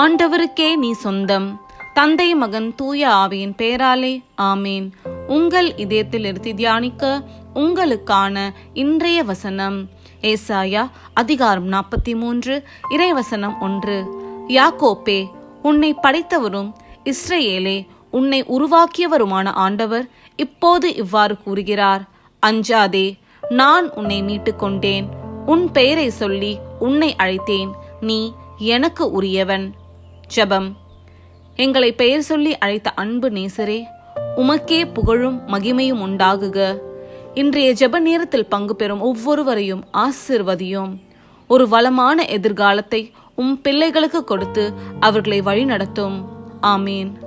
ஆண்டவருக்கே நீ சொந்தம். தந்தை மகன் தூய ஆவியின் பேராலே ஆமேன். உங்கள் இதயத்தில் இருத்தி தியானிக்க உங்களுக்கான இன்றைய வசனம் ஏசாயா அதிகாரம் நாற்பத்தி மூன்று இறைவசனம் ஒன்று. யாக்கோப்பே உன்னை படைத்தவரும் இஸ்ரேலே உன்னை உருவாக்கியவருமான ஆண்டவர் இப்போது இவ்வாறு கூறுகிறார். அஞ்சாதே நான் உன்னை மீட்டு கொண்டேன் உன் பெயரை சொல்லி உன்னை அழைத்தேன். நீ எனக்கு உரியவன். ஜெபம். எங்களை பெயர் சொல்லி அழைத்த அன்பு நேசரே உமக்கே புகழும் மகிமையும் உண்டாகுக. இன்றைய ஜெப நேரத்தில் பங்கு பெறும் ஒவ்வொருவரையும் ஆசிர்வதியும். ஒரு வளமான எதிர்காலத்தை உம் பிள்ளைகளுக்கு கொடுத்து அவர்களை வழிநடத்தும். ஆமீன்.